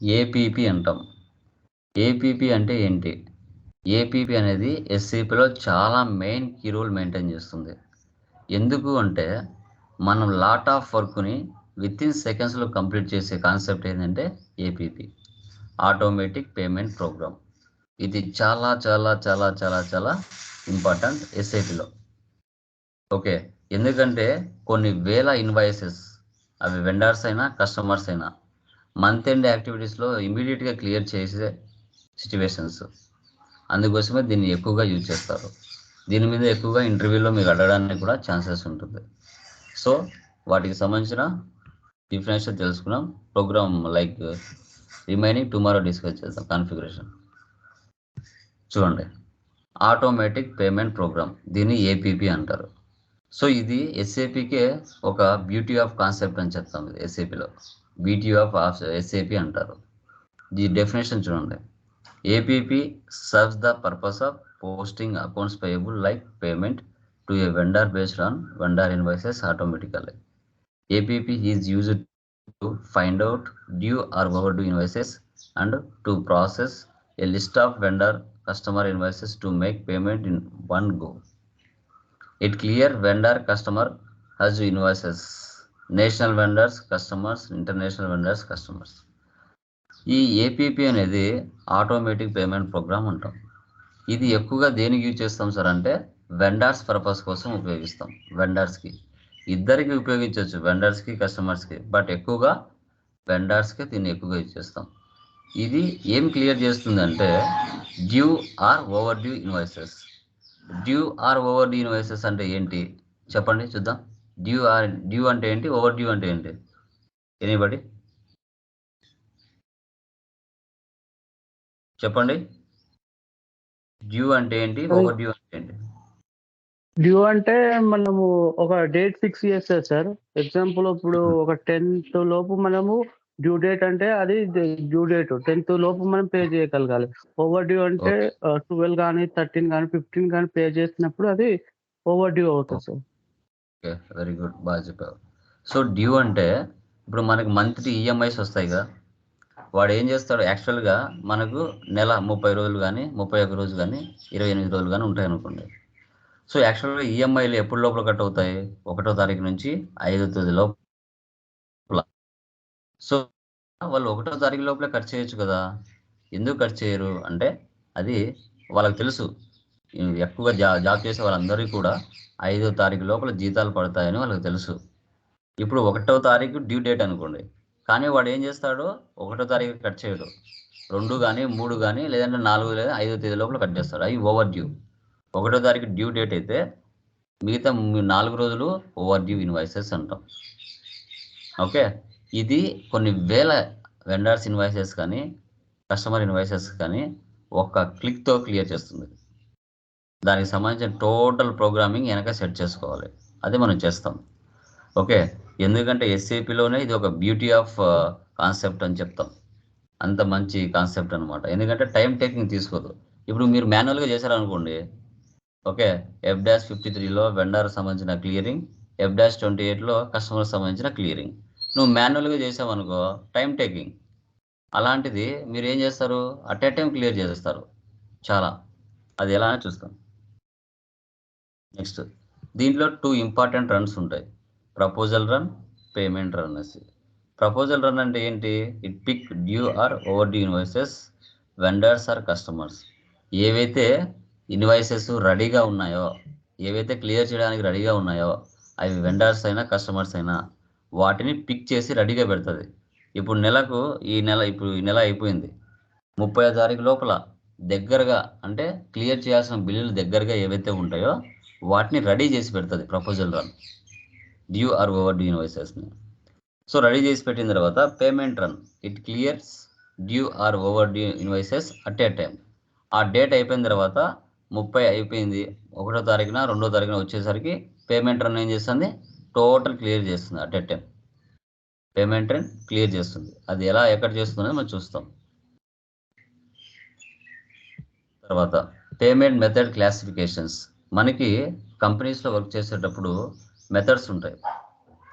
APP అంటాం. APP అంటే ఏంటి? ఏపీపీ అనేది ఎస్సీపీలో చాలా మెయిన్ కీ రోల్ మెయింటైన్ చేస్తుంది. ఎందుకు అంటే మనం లాట్ ఆఫ్ వర్క్ని విత్ ఇన్ సెకండ్స్లో కంప్లీట్ చేసే కాన్సెప్ట్ ఏంటంటే ఏపీపీ ఆటోమేటిక్ పేమెంట్ ప్రోగ్రామ్. ఇది చాలా చాలా చాలా చాలా చాలా ఇంపార్టెంట్ ఎస్ఐపిలో ఓకే ఎందుకంటే కొన్ని వేల ఇన్వాయిసెస్ అవి వెండర్స్ అయినా కస్టమర్స్ అయినా మంత్ ఎండ్ యాక్టివిటీస్లో ఇమీడియట్గా క్లియర్ చేసే సిచ్యువేషన్స్ అందుకోసమే దీన్ని ఎక్కువగా యూజ్ చేస్తారు. దీని మీద ఎక్కువగా ఇంటర్వ్యూలో మీకు అడగడానికి కూడా ఛాన్సెస్ ఉంటుంది. సో వాటికి సంబంధించిన డిఫరెన్షియల్ తెలుసుకున్నాం. Program like remaining tomorrow discuss చేద్దాం. కాన్ఫిగరేషన్ చూడండి. ఆటోమేటిక్ పేమెంట్ ప్రోగ్రామ్ దీన్ని ఏపీపీ అంటారు. సో ఇది ఎస్ఏపీకే ఒక బ్యూటీ ఆఫ్ కాన్సెప్ట్ అని చెప్తాం ఇది బ్యూటీ ఆఫ్ ఎస్ఏపి అంటారు ఈ డెఫినేషన్ చూడండి APP serves the purpose of posting accounts payable like payment to a vendor based on vendor invoices automatically APP is used to find out due or overdue invoices and to process a list of vendor customer invoices to make payment in one go. It clear vendor customer has invoices, national vendors customers international vendors customers. ఈ APP అనేది automatic payment program అంటాం. ఇది ఎక్కువగా దేనికి use చేస్తాం sir అంటే vendors purpose కోసం ఉపయోగిస్తాం వెండర్స్కి. ఇద్దరికి ఉపయోగించవచ్చు వెండర్స్కి కస్టమర్స్కి. బట్ ఎక్కువగా వెండర్స్కి దీన్ని ఎక్కువగా యూజ్ చేస్తాం. ఇది ఏం క్లియర్ చేస్తుందంటే due or overdue invoices. Due or overdue invoices అంటే ఏంటి? చెప్పండి చూద్దాం. డ్యూ డ్యూ అంటే ఏంటి? ఓవర్ డ్యూ అంటే ఏంటి? ఎనీబడి? చెప్పండి. డ్యూ అంటే ఏంటి? ఓవర్ డ్యూ అంటే ఏంటి? డ్యూ అంటే మనము ఒక డేట్ ఫిక్స్ చేస్తారు సార్. ఎగ్జాంపుల్ ఇప్పుడు ఒక టెన్త్ లోపు మనము డ్యూ డేట్ అంటే అది డ్యూ డేట్. టెన్త్ లోపు మనం పే చేయగలగాలి. ఓవర్ డ్యూ అంటే ట్వెల్వ్ కానీ థర్టీన్ కానీ ఫిఫ్టీన్ కానీ పే చేసినప్పుడు అది ఓవర్ డ్యూ అవుతుంది సార్. ఓకే వెరీ గుడ్ బాగా చెప్పావు. సో డ్యూ అంటే ఇప్పుడు మనకి మంత్లీ ఈఎంఐస్ వస్తాయి కదా వాడు ఏం చేస్తాడు యాక్చువల్గా మనకు నెల ముప్పై రోజులు కానీ ముప్పై ఒక్క రోజు కానీ ఇరవై ఎనిమిది రోజులు కానీ ఉంటాయి అనుకోండి. సో యాక్చువల్గా ఈఎంఐలు ఎప్పుడు లోపల కట్ అవుతాయి? ఒకటో తారీఖు నుంచి ఐదో తేదీ లోపల. సో వాళ్ళు ఒకటో తారీఖు లోపలే కట్ చేయొచ్చు కదా. ఎందుకు కట్ చేయరు? అంటే అది వాళ్ళకి తెలుసు. ఎక్కువగా జా జాబ్ చేసే వాళ్ళందరికీ కూడా ఐదో తారీఖు లోపల జీతాలు పడతాయని వాళ్ళకి తెలుసు. ఇప్పుడు ఒకటో తారీఖు డ్యూ డేట్ అనుకోండి. కానీ వాడు ఏం చేస్తాడు? ఒకటో తారీఖు కట్ చేయడు. రెండు కానీ మూడు కానీ లేదంటే నాలుగు లేదా ఐదో తేదీ లోపల కట్ చేస్తాడు. అవి ఓవర్ డ్యూ ఒకటో తారీఖు డ్యూ డేట్ అయితే మిగతా నాలుగు రోజులు ఓవర్ డ్యూ ఇన్వాయిసెస్ అంటాం. ఓకే? ఇది కొన్ని వేల వెండర్స్ ఇన్వాయిసెస్ కానీ కస్టమర్ ఇన్వాయిసెస్ కానీ ఒక క్లిక్తో క్లియర్ చేస్తుంది. దానికి సంబంధించిన టోటల్ ప్రోగ్రామింగ్ వెనక సెట్ చేసుకోవాలి. అది మనం చేస్తాం. ఓకే? ఎందుకంటే ఎస్ఏపిలోనే ఇది ఒక బ్యూటీ ఆఫ్ కాన్సెప్ట్ అని చెప్తాం. అంత మంచి కాన్సెప్ట్ అనమాట ఎందుకంటే టైం టేకింగ్ తీసుకోదు. ఇప్పుడు మీరు మాన్యువల్గా చేశారనుకోండి ఓకే? ఎఫ్ డాష్ ఫిఫ్టీ త్రీలో వెండర్ సంబంధించిన క్లియరింగ్ ఎఫ్ డాష్ ట్వంటీ ఎయిట్లో కస్టమర్ సంబంధించిన క్లియరింగ్ నువ్వు మాన్యువల్గా చేసావనుకో టైం టేకింగ్ అలాంటిది మీరు ఏం చేస్తారు? అట్ ఏ టైం క్లియర్ చేసేస్తారు. చాలా. అది ఎలా అని చూస్తాం. నెక్స్ట్. దీంట్లో టూ ఇంపార్టెంట్ రన్స్ ఉంటాయి. ప్రపోజల్ రన్ పేమెంట్ రన్ అనేసి. ప్రపోజల్ రన్ అంటే ఏంటి? It pick due or overdue invoices vendors or customers ఏవైతే ఇన్వాయిసెస్ రెడీగా ఉన్నాయో ఏవైతే క్లియర్ చేయడానికి రెడీగా ఉన్నాయో అవి వెండర్స్ అయినా కస్టమర్స్ అయినా వాటిని పిక్ చేసి రెడీగా పెడుతుంది. ఇప్పుడు నెలకు ఈ నెల ఇప్పుడు ఈ నెల అయిపోయింది. ముప్పై తారీఖు లోపల దగ్గరగా అంటే క్లియర్ చేయాల్సిన బిల్లులు దగ్గరగా ఏవైతే ఉంటాయో వాటిని రెడీ చేసి పెడుతుంది proposal run. Due or overdue ఇన్వాయిసెస్ని so ready చేసి పెట్టిన తర్వాత payment run. It clears due or overdue invoices at a time ఆ డేట్ అయిపోయిన తర్వాత ముప్పై అయిపోయింది. ఒకటో తారీఖున రెండో తారీఖున వచ్చేసరికి పేమెంట్ రన్ ఏం చేస్తుంది? టోటల్ క్లియర్ చేస్తుంది at a time payment run clear చేస్తుంది. అది ఎలా ఎక్కడ చేస్తుందో మనం చూస్తాం. తర్వాత పేమెంట్ మెథడ్ క్లాసిఫికేషన్స్. మనకి కంపెనీస్లో వర్క్ చేసేటప్పుడు మెథడ్స్ ఉంటాయి.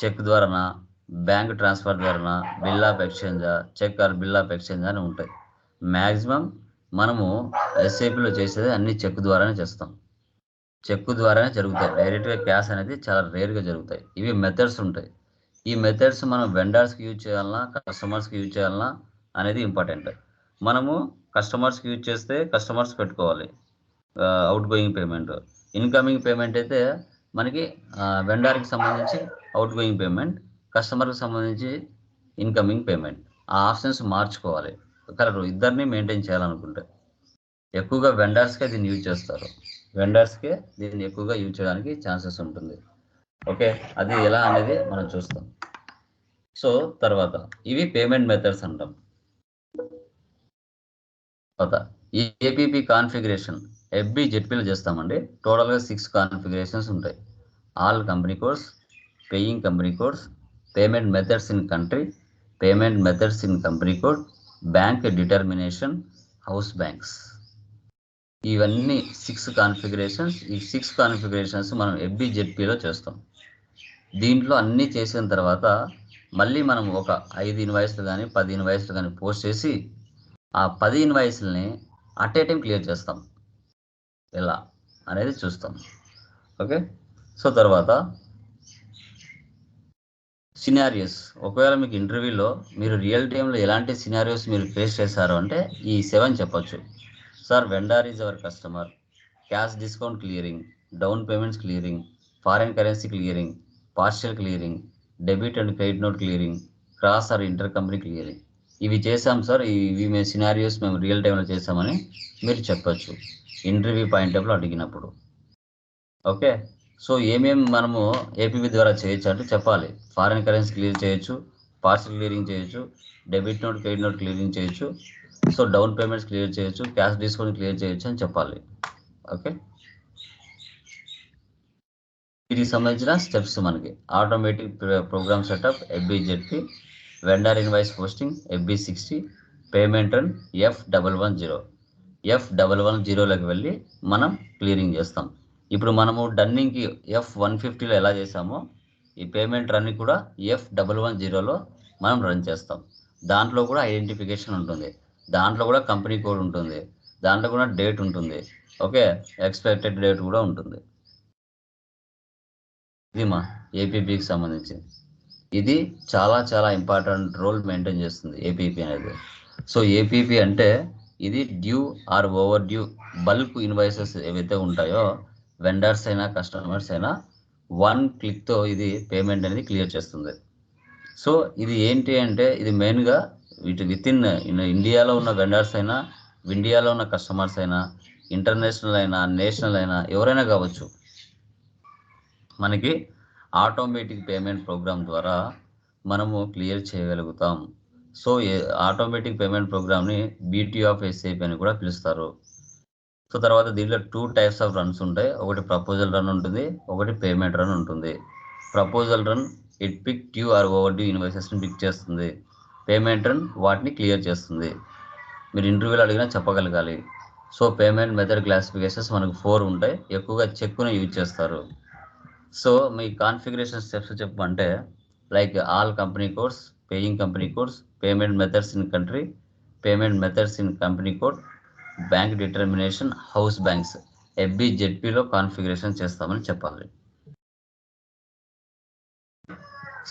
చెక్ ద్వారానా బ్యాంక్ ట్రాన్స్ఫర్ ద్వారానా bill of ఎక్స్చేంజా cheque or bill of exchange అని ఉంటాయి. మ్యాక్సిమం మనము ఎస్ఐపిలో చేసేది అన్ని చెక్ ద్వారానే చేస్తాం. చెక్ ద్వారానే జరుగుతాయి. డైరెక్ట్గా క్యాష్ అనేది చాలా రేర్గా జరుగుతాయి. ఇవి మెథడ్స్ ఉంటాయి. ఈ మెథడ్స్ మనం వెండర్స్కి యూజ్ చేయాలన్నా కస్టమర్స్కి యూజ్ చేయాలన్నా అనేది ఇంపార్టెంట్. మనము కస్టమర్స్కి యూజ్ చేస్తే కస్టమర్స్ పెట్టుకోవాలి. Outgoing payment. ఇన్కమింగ్ పేమెంట్ అయితే మనకి వెండర్కి సంబంధించి అవుట్ గోయింగ్ పేమెంట్ కస్టమర్కి సంబంధించి ఇన్కమింగ్ పేమెంట్ ఆ ఆప్షన్స్ మార్చుకోవాలి. కలరు ఇద్దరిని మెయింటైన్ చేయాలనుకుంటే ఎక్కువగా వెండర్స్కే దీన్ని యూజ్ చేస్తారు. వెండర్స్కే దీన్ని ఎక్కువగా యూజ్ చేయడానికి ఛాన్సెస్ ఉంటుంది. ఓకే అది ఎలా అనేది మనం చూస్తాం. సో తర్వాత ఇవి పేమెంట్ మెథడ్స్ అంటాం. తర్వాత ఈ ఏపీపీ కాన్ఫిగరేషన్ ఎఫ్బి జెడ్పీలో చేస్తామండి. టోటల్గా సిక్స్ కాన్ఫిగరేషన్స్ ఉంటాయి. All company codes paying company codes payment methods in country payment methods in company code bank determination house banks ఇవన్నీ సిక్స్ కాన్ఫిగరేషన్స్ ఈ సిక్స్ కాన్ఫిగరేషన్స్ మనం ఎఫ్బి జెడ్పీలో చేస్తాం. దీంట్లో అన్నీ చేసిన తర్వాత మళ్ళీ మనం ఒక ఐదు ఇన్వాయిస్లు కానీ పది ఇన్వాయిస్లు కానీ పోస్ట్ చేసి ఆ పది ఇన్వాయిస్లని అట్ ఏ టైం క్లియర్ చేస్తాం. ఎలా అనేది చూస్తాం. ఓకే? సో తర్వాత సినారియోస్. ఒకవేళ మీకు ఇంటర్వ్యూలో మీరు రియల్ టైంలో ఎలాంటి సినారియోస్ మీరు ఫేస్ చేశారు అంటే ఈ సెవెన్ చెప్పొచ్చు. Sir vendor is our customer. Cash discount clearing down payments clearing foreign currency clearing partial clearing debit and credit note clearing cross or inter company clearing. ఇవి చేసాం సార్. ఇవి మేము సినారియోస్ మేము రియల్ టైంలో చేసామని మీరు చెప్పచ్చు. ఇంటర్వ్యూ పాయింట్ ఆఫ్లో అడిగినప్పుడు. ఓకే సో ఏమేమి మనము ఏపీబీ ద్వారా చేయొచ్చు అంటే చెప్పాలి. ఫారిన్ కరెన్సీ క్లియర్ చేయొచ్చు పార్సల్ క్లియరింగ్ చేయొచ్చు debit note credit note clearing చేయొచ్చు. సో డౌన్ పేమెంట్స్ క్లియర్ చేయొచ్చు క్యాష్ డిస్కౌంట్ క్లియర్ చేయొచ్చు అని చెప్పాలి. ఓకే వీటికి సంబంధించిన స్టెప్స్ మనకి. Automatic program setup FBZP vendor invoice posting FB sixty payment run F double one zero F double one జీరోలోకి వెళ్ళి మనం క్లియరింగ్ చేస్తాం. ఇప్పుడు మనము డన్నింగ్కి ఎఫ్ వన్ ఫిఫ్టీలో ఎలా చేసామో ఈ పేమెంట్ రన్నింగ్ కూడా ఎఫ్ డబల్ వన్ జీరోలో మనం రన్ చేస్తాం. దాంట్లో కూడా ఐడెంటిఫికేషన్ ఉంటుంది. దాంట్లో కూడా కంపెనీ కోడ్ ఉంటుంది. దాంట్లో కూడా డేట్ ఉంటుంది. ఓకే? ఎక్స్పెక్టెడ్ డేట్ కూడా ఉంటుంది. ఇది మా ఏపీపీకి సంబంధించి ఇది చాలా చాలా ఇంపార్టెంట్ రోల్ మెయింటైన్ చేస్తుంది ఏపీపీ అనేది. సో ఏపీపీ అంటే ఇది due or overdue bulk invoices ఏవైతే ఉంటాయో వెండర్స్ అయినా కస్టమర్స్ అయినా వన్ క్లిక్తో ఇది పేమెంట్ అనేది క్లియర్ చేస్తుంది. సో ఇది ఏంటి అంటే ఇది మెయిన్గా వీటి విత్ ఇన్ ఇండియాలో ఉన్న వెండర్స్ అయినా ఇండియాలో ఉన్న కస్టమర్స్ అయినా ఇంటర్నేషనల్ అయినా నేషనల్ అయినా ఎవరైనా కావచ్చు. మనకి ఆటోమేటిక్ పేమెంట్ ప్రోగ్రామ్ ద్వారా మనము క్లియర్ చేయగలుగుతాం. సో ఆటోమేటిక్ పేమెంట్ ప్రోగ్రామ్ని బీటీ ఆఫ్ ఎస్ఐపి అని కూడా పిలుస్తారు. సో తర్వాత దీంట్లో టూ టైప్స్ ఆఫ్ రన్స్ ఉంటాయి. ఒకటి ప్రపోజల్ రన్ ఉంటుంది ఒకటి పేమెంట్ రన్ ఉంటుంది. Proposal run it pick due or overdue ఇన్వైసెస్ని pick చేస్తుంది. పేమెంట్ రన్ వాటిని క్లియర్ చేస్తుంది. మీరు ఇంటర్వ్యూలో అడిగినా చెప్పగలగాలి. సో పేమెంట్ మెథడ్ క్లాసిఫికేషన్స్ మనకు ఫోర్ ఉంటాయి. ఎక్కువగా చెక్కును యూజ్ చేస్తారు. సో మీ కాన్ఫిగరేషన్ స్టెప్స్ చెప్పమంటే like all company codes paying company codes payment methods in country payment methods in company code bank determination house banks FB జెడ్పిలో configuration చేస్తామని చెప్పాలి.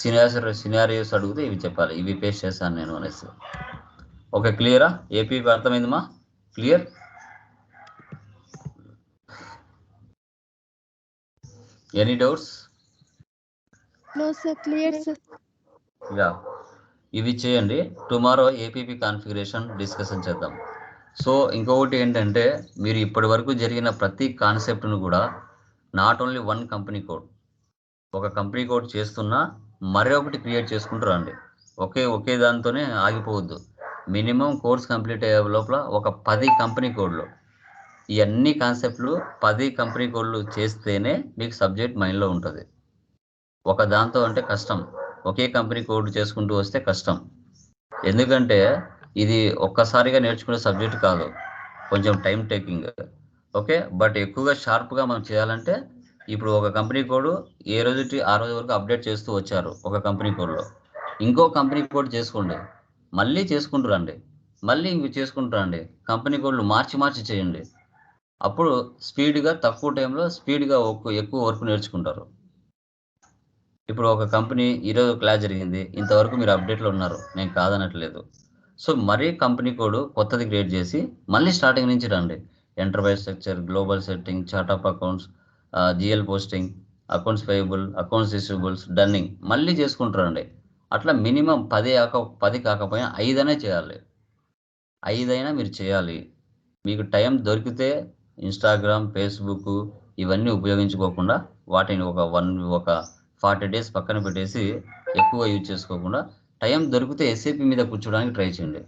Scenarios scenarios అడిగితే ఇవి చెప్పాలి. ఇవి పేస్ చేశాను నేను అనేసి. ఓకే క్లియరా ఏపీ అర్థమైందమ్మా క్లియర్ ఎనీ డౌట్స్. యా ఇవి చేయండి. టుమారో ఏపీపీ కాన్ఫిగరేషన్ డిస్కషన్ చేద్దాం. సో ఇంకొకటి ఏంటంటే మీరు ఇప్పటి వరకు జరిగిన ప్రతి కాన్సెప్ట్ను కూడా not only one company code ఒక కంపెనీ కోడ్ చేస్తున్నా మరొకటి క్రియేట్ చేసుకుంటూ రండి. ఒకే ఒకే దాంతోనే ఆగిపోవద్దు. మినిమం కోర్స్ కంప్లీట్ అయ్యే లోపల ఒక పది కంపెనీ కోడ్లు ఈ అన్ని కాన్సెప్ట్లు పది కంపెనీ కోడ్లు చేస్తేనే మీకు సబ్జెక్ట్ మైండ్లో ఉంటుంది. ఒక దాంతో అంటే కష్టం. ఒకే కంపెనీ కోడ్ చేసుకుంటూ వస్తే కష్టం. ఎందుకంటే ఇది ఒక్కసారిగా నేర్చుకునే సబ్జెక్ట్ కాదు. కొంచెం టైం టేకింగ్ ఓకే? బట్ ఎక్కువగా షార్ప్గా మనం చేయాలంటే ఇప్పుడు ఒక కంపెనీ కోడ్ ఏ రోజుకి ఆ రోజు వరకు అప్డేట్ చేస్తూ వచ్చారు ఒక కంపెనీ కోడ్లో. ఇంకో కంపెనీ కోడ్ చేసుకోండి. మళ్ళీ చేసుకుంటూ రండి. మళ్ళీ ఇంక చేసుకుంటూ రండి. కంపెనీ కోడ్లు మార్చి మార్చి చేయండి. అప్పుడు స్పీడ్గా తక్కువ టైంలో స్పీడ్గా ఎక్కువ వర్క్ నేర్చుకుంటారు. ఇప్పుడు ఒక కంపెనీ ఈరోజు క్లాస్ జరిగింది. ఇంతవరకు మీరు అప్డేట్లో ఉన్నారు. నేను కాదనట్లేదు. సో మరీ కంపెనీ కోడ్ కొత్తది క్రియేట్ చేసి మళ్ళీ స్టార్టింగ్ నుంచి రండి. Enterprise structure global setting chart of accounts GL posting accounts payable accounts receivables dunning మళ్ళీ చేసుకుంటారండి అట్లా మినిమం పది కాక పది కాకపోయినా ఐదనే చేయాలి. ఐదైనా మీరు చేయాలి. మీకు టైం దొరికితే ఇన్స్టాగ్రామ్ ఫేస్బుక్ ఇవన్నీ ఉపయోగించుకోకుండా వాటిని ఒక వన్ ఒక ఫార్టీ డేస్ పక్కన పెట్టేసి ఎక్కువ యూజ్ చేసుకోకుండా టైం దొరికితే ఎస్ఏపి మీద కూర్చోడానికి ట్రై చేయండి.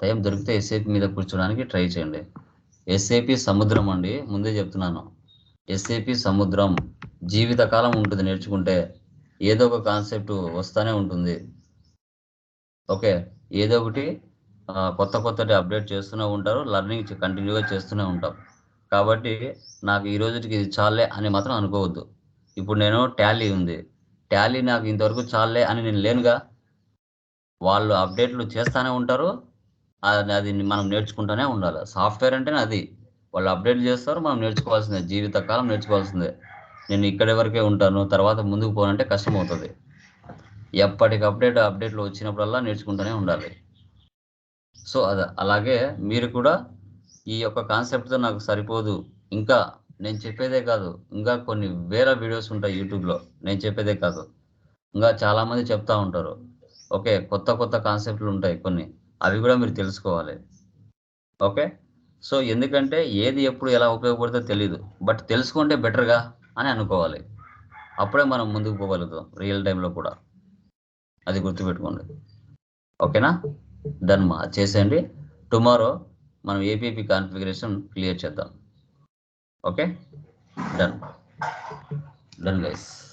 టైం దొరికితే ఎస్ఏపి మీద కూర్చోడానికి ట్రై చేయండి. ఎస్ఏపి సముద్రం అండి ముందే చెప్తున్నాను. ఎస్ఏపి సముద్రం జీవితకాలం ఉంటుంది నేర్చుకుంటే. ఏదో ఒక కాన్సెప్ట్ వస్తూనే ఉంటుంది. ఓకే ఏదో ఒకటి కొత్త కొత్తటి అప్డేట్ చేస్తూనే ఉంటారు లర్నింగ్ కంటిన్యూగా చేస్తూనే ఉంటాం. కాబట్టి నాకు ఈ రోజుకి ఇది చాలే అని మాత్రం అనుకోవద్దు. ఇప్పుడు నేను టాలీ ఉంది. టాలీ నాకు ఇంతవరకు చాలే అని నేను లేనుగా. వాళ్ళు అప్డేట్లు చేస్తూనే ఉంటారు. అది అది మనం నేర్చుకుంటూనే ఉండాలి. సాఫ్ట్వేర్ అంటేనే అది. వాళ్ళు అప్డేట్ చేస్తారు మనం నేర్చుకోవాల్సిందే. జీవితకాలం నేర్చుకోవాల్సిందే. నేను ఇక్కడి వరకే ఉంటాను తర్వాత ముందుకు పోనంటే కష్టం అవుతుంది ఎప్పటికి అప్డేట్ అప్డేట్లు వచ్చినప్పుడల్లా నేర్చుకుంటూనే ఉండాలి. సో అద అలాగే మీరు కూడా ఈ యొక్క కాన్సెప్ట్తో నాకు సరిపోదు. ఇంకా నేను చెప్పేదే కాదు. ఇంకా కొన్ని వేరే వీడియోస్ ఉంటాయి యూట్యూబ్లో. నేను చెప్పేదే కాదు. ఇంకా చాలామంది చెప్తా ఉంటారు. ఓకే కొత్త కొత్త కాన్సెప్ట్లు ఉంటాయి కొన్ని. అవి కూడా మీరు తెలుసుకోవాలి. ఓకే? సో ఎందుకంటే ఏది ఎప్పుడు ఎలా ఉపయోగపడుతుందో తెలియదు బట్ తెలుసుకుంటే బెటర్గా అని అనుకోవాలి. అప్పుడే మనం ముందుకు పోగలుగుతాం. రియల్ టైంలో కూడా. అది గుర్తుపెట్టుకోండి. ఓకేనా? డన్ మా. చేసేయండి. టుమారో మనం ఏపీపీ కాన్ఫిగరేషన్ క్లియర్ చేద్దాం. Okay done done guys